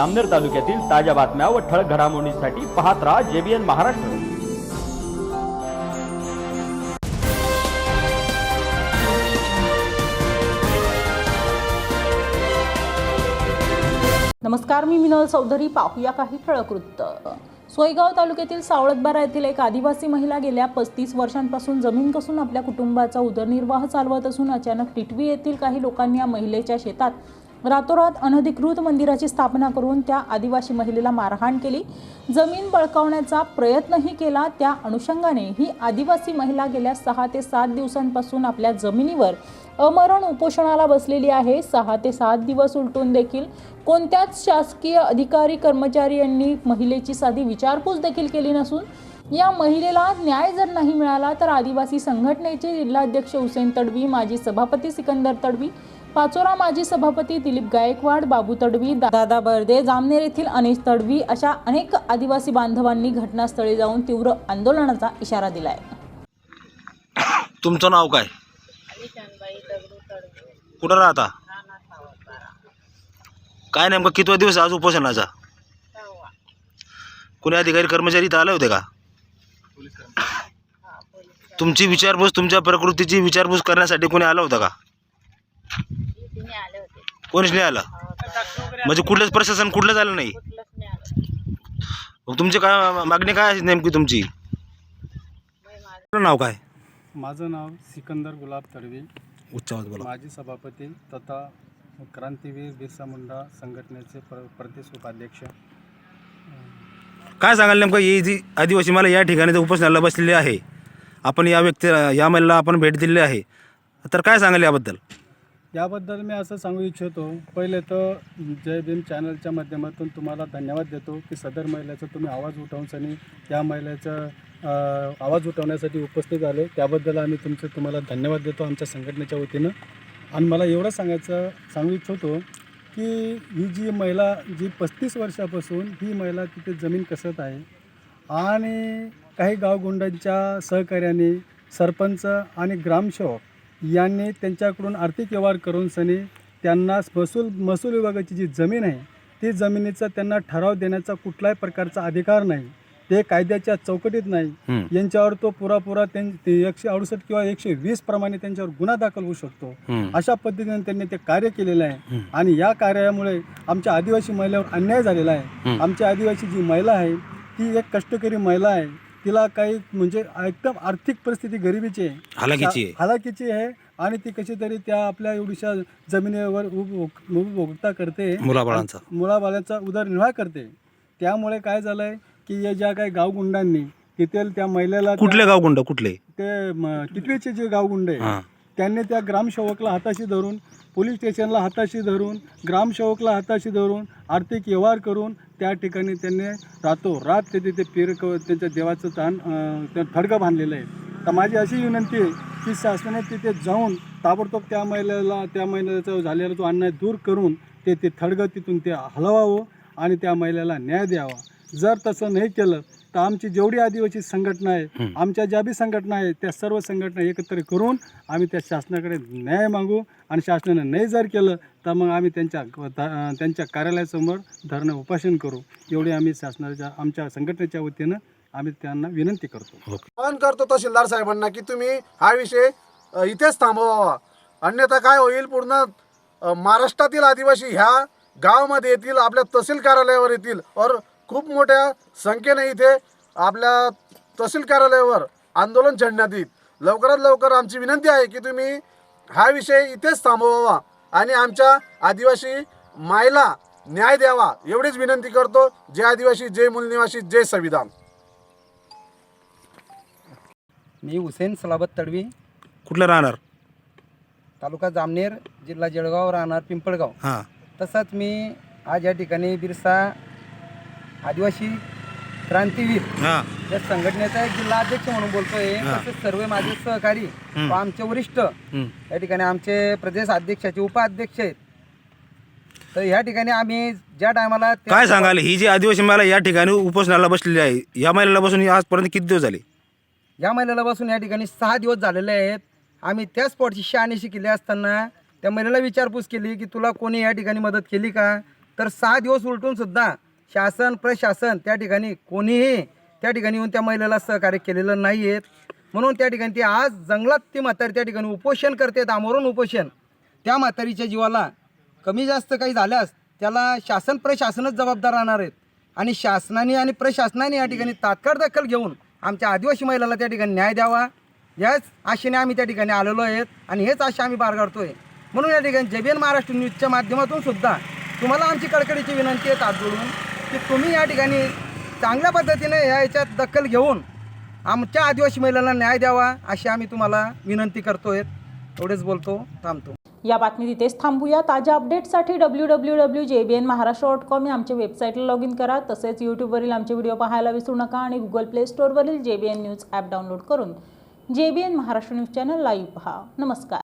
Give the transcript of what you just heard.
जामनेर तालुक्यातील ताज्या बातम्या व ठळक घडामोडींसाठी पाहत राहा जेबीएन महाराष्ट्र. नमस्कार मी मिनल चौधरी. पाहूया काही ठळक वृत्त. सोयगाव तालुक्यातील सावळतबारा येथील एक आदिवासी महिला गेल्या पस्तीस वर्षांपासून जमीन कसून आपल्या कुटुंबाचा उदरनिर्वाह चालवत असून अचानक टिटवी येथील काही लोकांनी या महिलेच्या शेतात रातोरात अनधिकृत मंदिराची स्थापना करून त्या आदिवासी महिलेला मारहाण केली. जमीन बळकावण्याचा प्रयत्नही केला. त्या अनुषंगाने ही आदिवासी महिला गेल्या सहा ते सात दिवसांपासून आपल्या जमिनीवर अमरण उपोषणाला बसलेली आहे. सहा ते सात दिवस उलटून देखील कोणत्याच शासकीय अधिकारी कर्मचारी यांनी महिलेची साधी विचारपूस देखील केली नसून या महिलेला न्याय जर नाही मिळाला तर आदिवासी संघटनेचे जिल्हाध्यक्ष हुसेन तडवी माजी सभापती सिकंदर तडवी पाचोरा माजी सभापती दिलीप गायकवाड बाबू तडवी दादा बर्दे जामनेर येथील अनिश तडवी अशा अनेक आदिवासी बांधवांनी घटनास्थळी जाऊन तीव्र आंदोलनाचा इशारा दिलाय. तुमचं नाव काय? कुठं राहता? काय नेमकं कितवा दिवस आज उपोषणाचा? कोणी अधिकारी कर्मचारी इथं आले होते का? तुमची विचारपूस तुमच्या प्रकृतीची विचारपूस करण्यासाठी कोणी आलं होतं का? कोणीच नाही आलं? म्हणजे कुठलंच प्रशासन कुठलंच आलं नाही? मग तुमची काय मागणी काय आहे नेमकी तुमची? नाव काय? माझं नाव सिकंदर गुलाब तडवी. उच्चावाज बोला. माजी सभापती तथा क्रांतीवीर बिरसा मुंडा संघटनेचे प्र प्रदेश उपाध्यक्ष काय सांगाल नेमकं? ही जी आदिवासी मला या ठिकाणी जो उपोषणाला बसलेली आहे. आपण या व्यक्ती या महिला आपण भेट दिली आहे. तर काय सांगाल याबद्दल? याबद्दल मी असं सांगू इच्छितो पहिले तर जय भीम चॅनलच्या माध्यमातून तुम्हाला धन्यवाद देतो की सदर महिलेचा तुम्ही आवाज उठवून सनी महिलेचं महिलेचा आवाज उठवण्यासाठी उपस्थित आले. त्याबद्दल आम्ही तुमचे तुम्हाला धन्यवाद देतो आमच्या संघटनेच्या वतीनं. आणि मला एवढं सांगायचं सांगू इच्छितो की ही जी महिला जी पस्तीस वर्षापासून ही महिला तिथे जमीन कसत आहे आणि काही गावगुंडांच्या सहकार्याने सरपंच आणि ग्रामसेवक यांनी त्यांच्याकडून आर्थिक व्यवहार करून सनी त्यांना महसूल महसूल विभागाची जी जमीन आहे ती जमिनीचा त्यांना ठराव देण्याचा कुठलाही प्रकारचा अधिकार नाही ते कायद्याच्या चौकटीत नाही. यांच्यावर तो पुरापुरा एकशे अडुसष्ट किंवा एकशे वीस प्रमाणे त्यांच्यावर गुन्हा दाखल होऊ शकतो. अशा पद्धतीने त्यांनी ते कार्य केलेलं आहे. आणि या कार्यामुळे आमच्या आदिवासी महिलावर अन्याय झालेला आहे. आमच्या आदिवासी जी महिला आहे ती एक कष्टकरी महिला आहे तिला काही म्हणजे एकदम आर्थिक परिस्थिती गरिबीची आहे. हालाकीची आहे. हालाकीची आहे आणि ती कशी तरी त्या आपल्या एवढीशा जमिनीवर उपभोक्ता करते. मुलाबाळांचा. मुलाबाळांचा उदरनिर्वाह करते. त्यामुळे काय झालं आहे की या ज्या काही गावगुंडांनी तिथे त्या महिलेला त्या- कुठले गावगुंड? कुठले? ते म- टिटवीचे जे गावगुंड आहे हां. त्यांनी त्या ग्रामसेवकला हाताशी धरून पोलीस स्टेशनला हाताशी धरून ग्रामसेवकला हाताशी धरून आर्थिक व्यवहार करून त्या ठिकाणी त्यांनी रातोरात ते तिथे पेर क त्यांच्या देवाचं ताण त्या थडगं बांधलेलं आहे. तर माझी अशी विनंती आहे की शासनाने तिथे जाऊन ताबडतोब त्या महिलेला त्या महिलेचा झालेला जो अन्याय दूर करून ते ते थडगं तिथून ते हलवावं आणि त्या महिलेला न्याय द्यावा. जर तसं नाही केलं तर आमची जेवढी आदिवासी संघटना आहे आमच्या ज्या बी संघटना आहेत त्या सर्व संघटना एकत्र करून आम्ही त्या शासनाकडे न्याय मागू आणि शासनाने नाही जर केलं तर मग आम्ही त्यांच्या त्यांच्या कार्यालयासमोर धरणं उपोषण करू. एवढी आम्ही शासनाच्या आमच्या संघटनेच्या वतीनं आम्ही त्यांना विनंती करतो. आवाहन करतो तहसीलदार साहेबांना की तुम्ही हा विषय इथेच थांबवावा. अन्यथा काय होईल पूर्ण महाराष्ट्रातील आदिवासी ह्या गावामध्ये येतील आपल्या तहसील कार्यालयावर येतील और खूप मोठ्या संख्येने इथे आपल्या तहसील कार्यालयावर आंदोलन छेडण्यात येईल. लवकरात लवकर आमची विनंती आहे की तुम्ही हा विषय इथेच थांबवावा आणि आमच्या आदिवासी मायला न्याय द्यावा एवढीच विनंती करतो. जय आदिवासी जय मूलनिवासी जय संविधान. मी हुसेन सलाबत तडवी. कुठलं राहणार? तालुका जामनेर जिल्हा जळगाव राहणार पिंपळगाव. हां. तसंच मी आज या ठिकाणी बिरसा आदिवासी क्रांतीवीर हां. या संघटनेचा एक जिल्हा अध्यक्ष म्हणून बोलतोय. तसेच सर्व माझे सहकारी व आमचे वरिष्ठ. या ठिकाणी आमचे प्रदेश अध्यक्षाचे उपाध्यक्ष आहेत. तर या ठिकाणी आम्ही ज्या टायमाला काय सांगाल? ही जी आदिवासी महिला या ठिकाणी उपोषणाला बसलेली आहे. या महिलेला बसून आजपर्यंत किती दिवस झाले? या महिलेला बसून या ठिकाणी सहा दिवस झालेले आहेत. आम्ही त्या स्पॉटची शहानिशी केली असताना त्या महिलेला विचारपूस केली की तुला कोणी या ठिकाणी मदत केली का? तर सहा दिवस उलटून सुद्धा शासन प्रशासन त्या ठिकाणी कोणीही त्या ठिकाणी येऊन त्या महिलेला सहकार्य केलेलं नाही आहेत म्हणून त्या ठिकाणी ती आज जंगलात ती म्हातारी त्या ठिकाणी उपोषण करते आमरण उपोषण. त्या म्हातारीच्या जीवाला कमी जास्त काही झाल्यास त्याला शासन प्रशासनच जबाबदार राहणार आहेत. आणि शासनाने आणि प्रशासनाने या ठिकाणी तात्काळ दखल घेऊन आमच्या आदिवासी महिलाला त्या ठिकाणी न्याय द्यावा. याच आशेने आम्ही त्या ठिकाणी आलेलो आहेत आणि हेच आशा आम्ही बाळगाडतोय म्हणून या ठिकाणी जेबीएन महाराष्ट्र न्यूजच्या माध्यमातून सुद्धा तुम्हाला आमची कडकडीची विनंती आहे हात जोडून की तुम्ही या ठिकाणी चांगल्या पद्धतीने या याच्यात दखल घेऊन आमच्या आदिवासी महिलांना न्याय द्यावा अशी आम्ही तुम्हाला विनंती करतोय. एवढेच बोलतो थांबतो. या बातमीत इथेच थांबूया. ताज्या अपडेट्ससाठी W W W J B N Maharashtra dot com या आमच्या वेबसाईटला लॉग इन करा. तसेच यूट्यूबवरील आमचे व्हिडिओ पाहायला विसरू नका आणि Google Play स्टोअरवरील J B N news app download करून J B N Maharashtra news channel live पहा. नमस्कार.